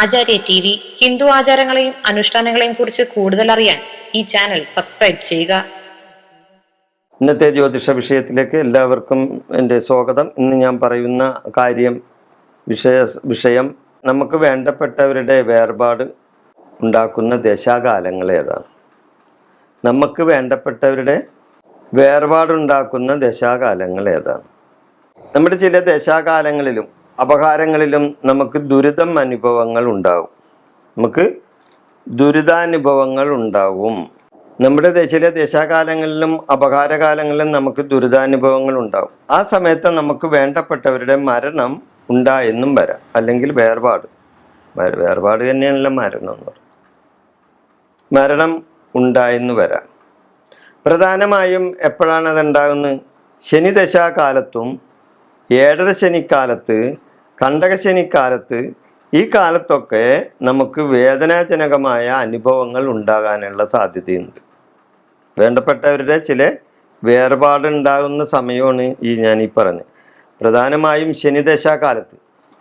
ആചാര്യ T V Hindu ആചാരങ്ങളെയും അനുഷ്ഠാനങ്ങളെയും കുറിച്ച് കൂടുതൽ അറിയാൻ ഈ ചാനൽ സബ്സ്ക്രൈബ് ചെയ്യുക. ഇന്നത്തെ ജ്യോതിഷ വിഷയത്തിലേക്ക് എല്ലാവർക്കും എന്റെ സ്വാഗതം. ഇന്ന് ഞാൻ പറയുന്ന കാര്യം വിഷയ വിഷയം നമുക്ക് വേണ്ടപ്പെട്ടവരുടെ വേർപാട് ഉണ്ടാക്കുന്ന ദശാകാലങ്ങൾ ഏതാണ് നമുക്ക് വേണ്ടപ്പെട്ടവരുടെ വേർപാടുണ്ടാക്കുന്ന ദശാകാലങ്ങൾ ഏതാണ് നമ്മുടെ ചില ദശാകാലങ്ങളിലും അപകാരങ്ങളിലും നമുക്ക് ദുരിതം അനുഭവങ്ങൾ ഉണ്ടാകും നമുക്ക് ദുരിതാനുഭവങ്ങൾ ഉണ്ടാകും നമ്മുടെ ചില ദശാകാലങ്ങളിലും അപകാരകാലങ്ങളിലും നമുക്ക് ദുരിതാനുഭവങ്ങൾ ഉണ്ടാകും ആ സമയത്ത് നമുക്ക് വേണ്ടപ്പെട്ടവരുടെ മരണം ഉണ്ടായെന്നും വരാം. അല്ലെങ്കിൽ വേർപാട്. വേർപാട് തന്നെയാണല്ലോ മരണം എന്ന് പറയുന്നത്. മരണം ഉണ്ടായെന്ന് വരാം. പ്രധാനമായും എപ്പോഴാണ് അതുണ്ടാകുന്നത്? ശനിദശാകാലത്തും ഏഴര ശനിക്കാലത്ത് കണ്ടകശനിക്കാലത്ത് ഈ കാലത്തൊക്കെ നമുക്ക് വേദനാജനകമായ അനുഭവങ്ങൾ ഉണ്ടാകാനുള്ള സാധ്യതയുണ്ട്. വേണ്ടപ്പെട്ടവരുടെ ചില വേർപാടുണ്ടാകുന്ന സമയമാണ് ഈ ഞാൻ ഈ പറഞ്ഞത്. പ്രധാനമായും ശനിദശാകാലത്ത്.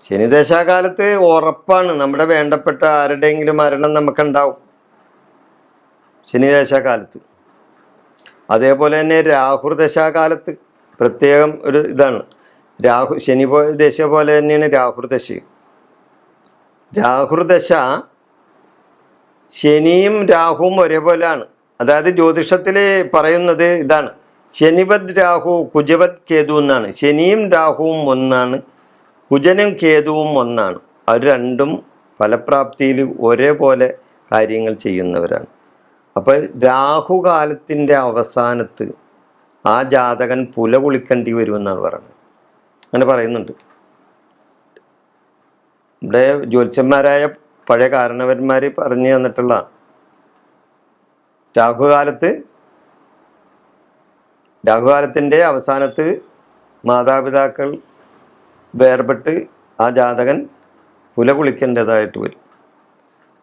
ശനിദശാകാലത്ത് ഉറപ്പാണ് നമ്മുടെ വേണ്ടപ്പെട്ട ആരുടെയെങ്കിലും മരണം നമുക്കുണ്ടാവും. ശനിദശാകാലത്ത്. അതേപോലെ തന്നെ രാഹുർദശാകാലത്ത് പ്രത്യേകം ഒരു ഇതാണ്. രാഹു ശനി ദശ പോലെ തന്നെയാണ് രാഹുർദശയും രാഹുർദശ ശനിയും രാഹുവും ഒരേപോലെയാണ്. അതായത് ജ്യോതിഷത്തിൽ പറയുന്നത് ഇതാണ്. ശനിവത് രാഹു കുജവത് കേതു എന്നാണ്. ശനിയും രാഹുവും ഒന്നാണ് കുജനും കേതുവും ഒന്നാണ്. അവർ രണ്ടും ഫലപ്രാപ്തിയിൽ ഒരേപോലെ കാര്യങ്ങൾ ചെയ്യുന്നവരാണ്. അപ്പോൾ രാഹുകാലത്തിന്റെ അവസാനത്ത് ആ ജാതകൻ പുല കുളിക്കേണ്ടി വരുമെന്നാണ് പറയുന്നത്. അങ്ങനെ പറയുന്നുണ്ട്. ഇവിടെ ജ്യോത്സ്യന്മാരായ പഴയ കാരണവന്മാർ പറഞ്ഞു തന്നിട്ടുള്ള രാഹുകാലത്ത് രാഹുകാലത്തിന്റെ അവസാനത്ത് മാതാപിതാക്കൾ വേർപെട്ട് ആ ജാതകൻ പുല കുളിക്കേണ്ടതായിട്ട് വരും.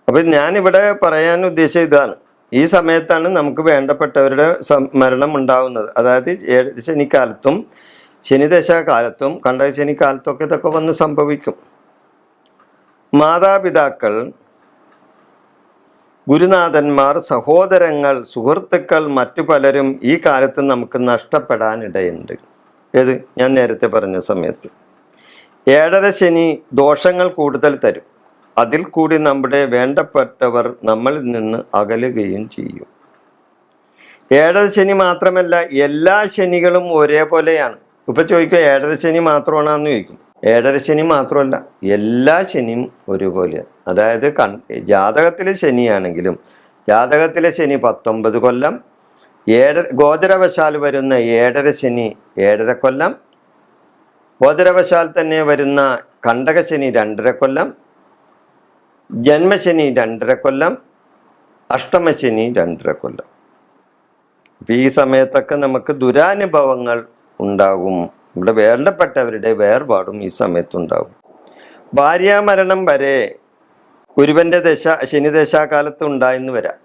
അപ്പം ഞാനിവിടെ പറയാൻ ഉദ്ദേശിച്ച ഇതാണ്. ഈ സമയത്താണ് നമുക്ക് വേണ്ടപ്പെട്ടവരുടെ മരണം ഉണ്ടാവുന്നത്. അതായത് ശനിക്കാലത്തും ശനിദശാകാലത്തും ശനിക്കാലത്തും ഒക്കെ ഇതൊക്കെ വന്ന് സംഭവിക്കും. മാതാപിതാക്കൾ ഗുരുനാഥന്മാർ സഹോദരങ്ങൾ സുഹൃത്തുക്കൾ മറ്റു പലരും ഈ കാലത്ത് നമുക്ക് നഷ്ടപ്പെടാനിടയുണ്ട്. ഏത്? ഞാൻ നേരത്തെ പറഞ്ഞ സമയത്ത്. ഏഴര ശനി ദോഷങ്ങൾ കൂടുതൽ തരും. അതിൽ കൂടി നമ്മുടെ വേണ്ടപ്പെട്ടവർ നമ്മളിൽ നിന്ന് അകലുകയും ചെയ്യും. ഏഴര ശനി മാത്രമല്ല എല്ലാ ശനികളും ഒരേപോലെയാണ്. ഇപ്പൊ ചോദിക്കുക ഏഴര ശനി മാത്രമാണെന്ന് ചോദിക്കും. ഏഴര ശനി മാത്രമല്ല എല്ലാ ശനിയും ഒരുപോലെയാണ് അതായത് കൺ ജാതകത്തിലെ ശനിയാണെങ്കിലും ജാതകത്തിലെ ശനി പത്തൊമ്പത് കൊല്ലം ഏഴര ഗോചരവശാൽ വരുന്ന ഏഴര ശനി ഏഴര കൊല്ലം ഗോചരവശാൽ തന്നെ വരുന്ന കണ്ടക കണ്ടകശനി രണ്ടര കൊല്ലം ജന്മശനി രണ്ടര കൊല്ലം അഷ്ടമശനി രണ്ടര കൊല്ലം. അപ്പം ഈ സമയത്തൊക്കെ നമുക്ക് ദുരാനുഭവങ്ങൾ ഉണ്ടാകും. നമ്മുടെ വേണ്ടപ്പെട്ടവരുടെ വേർപാടും ഈ സമയത്തുണ്ടാകും. ഭാര്യാമരണം വരെ ഒരുവന്റെ ദശ ശനിദശാകാലത്ത് ഉണ്ടായെന്ന് വരാം.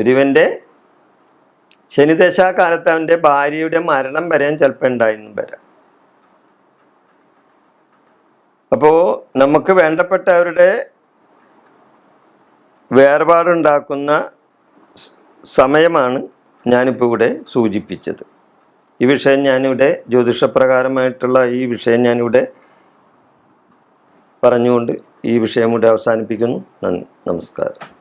ഒരുവന്റെ ശനിദശാകാലത്ത് അവന്റെ ഭാര്യയുടെ മരണം വരെയും ചിലപ്പോൾ ഉണ്ടായെന്ന് വരാം. അപ്പോൾ നമുക്ക് വേണ്ടപ്പെട്ടവരുടെ വേർപാടുണ്ടാക്കുന്ന സമയമാണ് ഞാനിപ്പോൾ ഇവിടെ സൂചിപ്പിച്ചത്. ഈ വിഷയം ഞാനിവിടെ ജ്യോതിഷപ്രകാരമായിട്ടുള്ള ഈ വിഷയം ഞാനിവിടെ പറഞ്ഞുകൊണ്ട് ഈ വിഷയം ഇവിടെ അവസാനിപ്പിക്കുന്നു. നന്ദി. നമസ്കാരം.